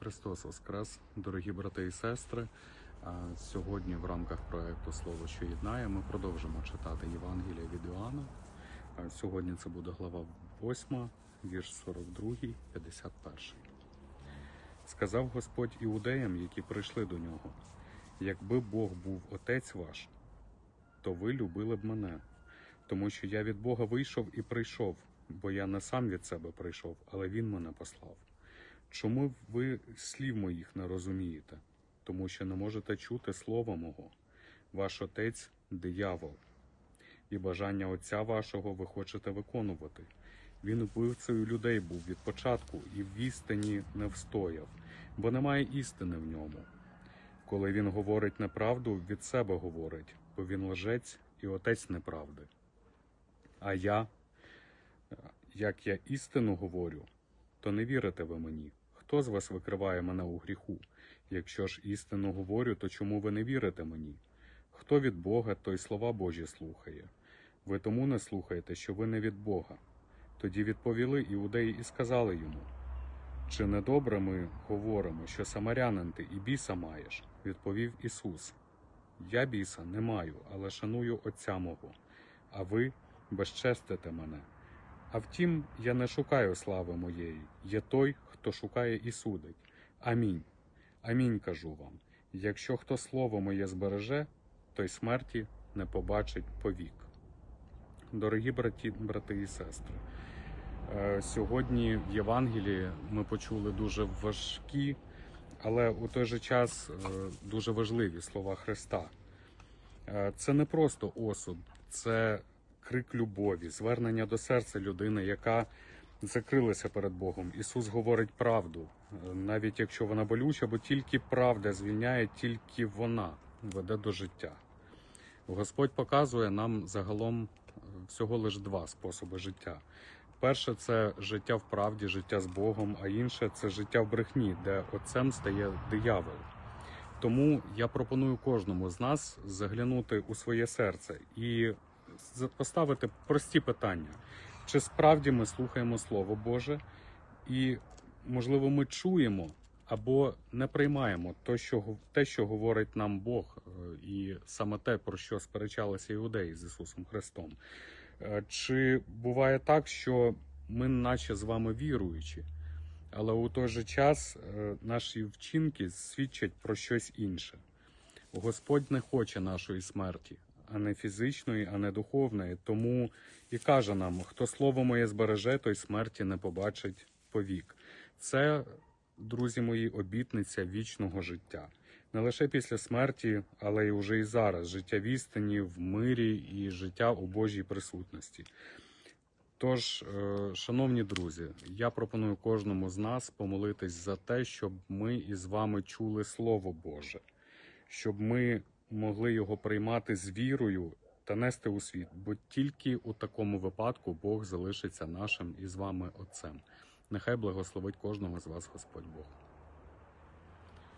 Христос Воскрес, дорогі брати і сестри. Сьогодні в рамках проекту Слово, що єднає, ми продовжимо читати Євангелія від Іоанна. Сьогодні це буде глава 8, вірш 42, 51. Сказав Господь іудеям, які прийшли до нього: якби Бог був отець ваш, то ви любили б мене, тому що я від Бога вийшов і прийшов, бо я не сам від себе прийшов, але Він мене послав. Чому ви слів моїх не розумієте? Тому що не можете чути слова мого. Ваш отець диявол, і бажання отця вашого ви хочете виконувати. Він вбивцею людей був від початку і в істині не встояв, бо немає істини в ньому. Коли він говорить неправду, від себе говорить, бо він лжець і отець неправди. А я, як я істину говорю, то не вірите ви мені. Хто з вас викриває мене у гріху? Якщо ж істину говорю, то чому ви не вірите мені? Хто від Бога, той слова Божі слухає. Ви тому не слухаєте, що ви не від Бога. Тоді відповіли іудеї і сказали йому: Чи не добре ми говоримо, що самарянин ти і біса маєш? Відповів Ісус: Я біса не маю, але шаную Отця мого, а ви безчестите мене. А втім, я не шукаю слави моєї, є той, хто шукає і судить. Амінь. Амінь кажу вам. Якщо хто слово моє збереже, той смерті не побачить повік. Дорогі браті, брати і сестри, е, сьогодні в Євангелії ми почули дуже важкі, але у той же час е, дуже важливі слова Христа. Е, Це не просто осуд, це крик любові, звернення до серця людини, яка закрилася перед Богом. Ісус говорить правду, е, навіть якщо вона болюча, бо тільки правда звільняє, тільки вона веде до життя. Господь показує нам загалом е, всього лише два способи життя. Перше це життя в правді, життя з Богом, а інше це життя в брехні, де отцем стає диявол. Тому я пропоную кожному з нас заглянути у своє серце і поставити прості питання: чи справді ми слухаємо Слово Боже, і можливо ми чуємо або не приймаємо те, що, те, що говорить нам Бог, е, і саме те, про що сперечалися іудеї з Ісусом Христом. Е, Чи буває так, що ми, наче з вами віруючі, але у той же час е, наші вчинки свідчать про щось інше. Господь не хоче нашої смерті, а не фізичної, а не духовної. Тому і каже нам: хто слово моє збереже, той смерті не побачить повік. Це, друзі мої, обітниця вічного життя. Не лише після смерті, але й уже і зараз життя в істині, в мирі і життя у Божій присутності. Тож, е, шановні друзі, я пропоную кожному з нас помолитись за те, щоб ми із вами чули Слово Боже, щоб ми могли його приймати з вірою та нести у світ, бо тільки у такому випадку Бог залишиться нашим і з вами Отцем. Нехай благословить кожного з вас Господь Бог.